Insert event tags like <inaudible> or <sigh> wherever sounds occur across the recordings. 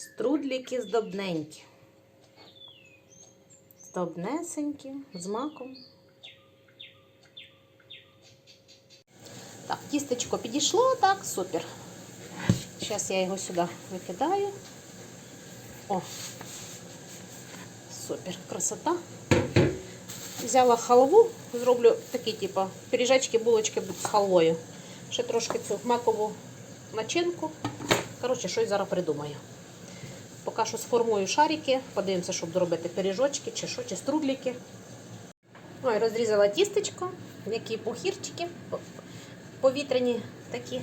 Струдліки здобненькі. Здобнесенькі, з маком. Так, тістечко підійшло, так, супер. Зараз я його сюди викидаю. О, супер, красота. Взяла халву, зроблю такі, типу, пиріжечки, булочки з халвою. Ще трошки цю макову начинку. Коротше, щось зараз придумаю. Поки що сформую шарики, подивимося, щоб зробити пиріжочки, чи що, чи струдліки. Ой, розрізала тістечко, які пухірчики, повітряні такі.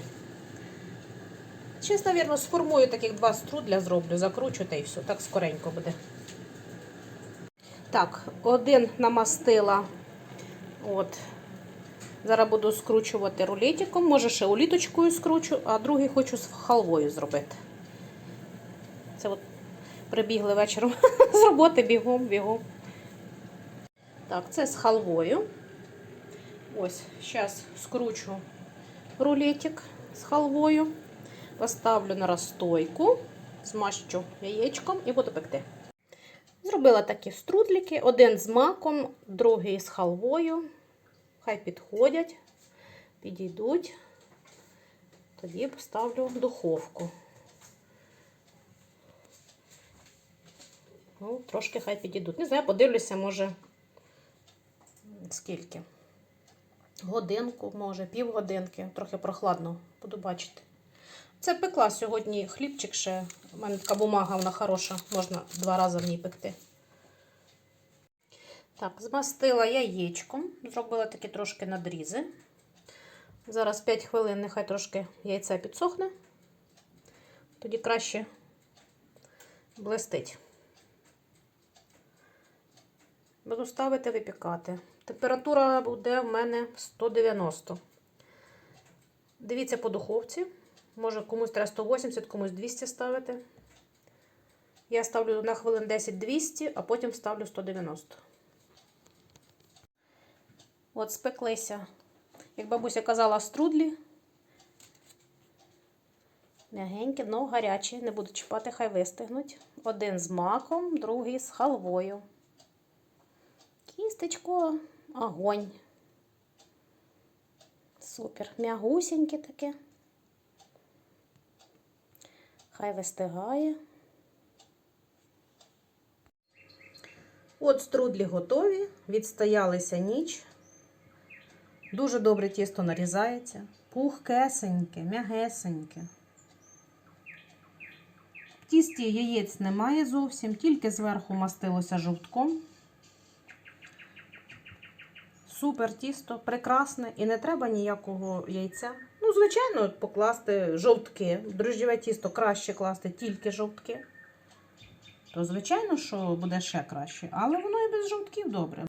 Зараз, мабуть, сформую таких два струдля, зроблю, закручу та і все. Так скоренько буде. Так, один намастила. От. Зараз буду скручувати рулетиком. Може, ще уліточкою скручу, а другий хочу з халвою зробити. Це от прибігли вечором <laughs> з роботи бігом, бігом. Так, це з халвою. Ось, зараз скручу рулетик з халвою. Поставлю на розстойку, змащу яєчком і буду пекти. Зробила такі струдліки. Один з маком, другий з халвою. Хай підходять, підійдуть. Тоді поставлю в духовку. Ну, трошки хай підійдуть. Не знаю, подивлюся, може, скільки. Годинку, може, півгодинки. Трохи прохладно, буду бачити. Це пекла сьогодні хлібчик ще. У мене така бумага, вона хороша, можна два рази в ній пекти. Так, змастила яєчком, зробила такі трошки надрізи. Зараз 5 хвилин, нехай трошки яйце підсохне. Тоді краще блистить. Буду ставити випікати. Температура буде в мене 190. Дивіться по духовці. Може комусь треба 180, комусь 200 ставити. Я ставлю на хвилин 10-200, а потім ставлю 190. От спеклися, як бабуся казала, струдлі. М'ягенькі, но гарячі. Не буду чіпати, хай вистигнуть. Один з маком, другий з халвою. Кістечко, огонь. Супер. М'ягусіньке таке. Хай вистигає. От струдлі готові, відстоялися ніч. Дуже добре тісто нарізається. Пухкесеньке, м'ягесеньке. В тісті яєць немає зовсім, тільки зверху мастилося жовтком. Супер тісто, прекрасне і не треба ніякого яйця. Ну, звичайно, покласти жовтки. Дрожджеве тісто краще класти тільки жовтки. То, звичайно, що буде ще краще, але воно і без жовтків добре.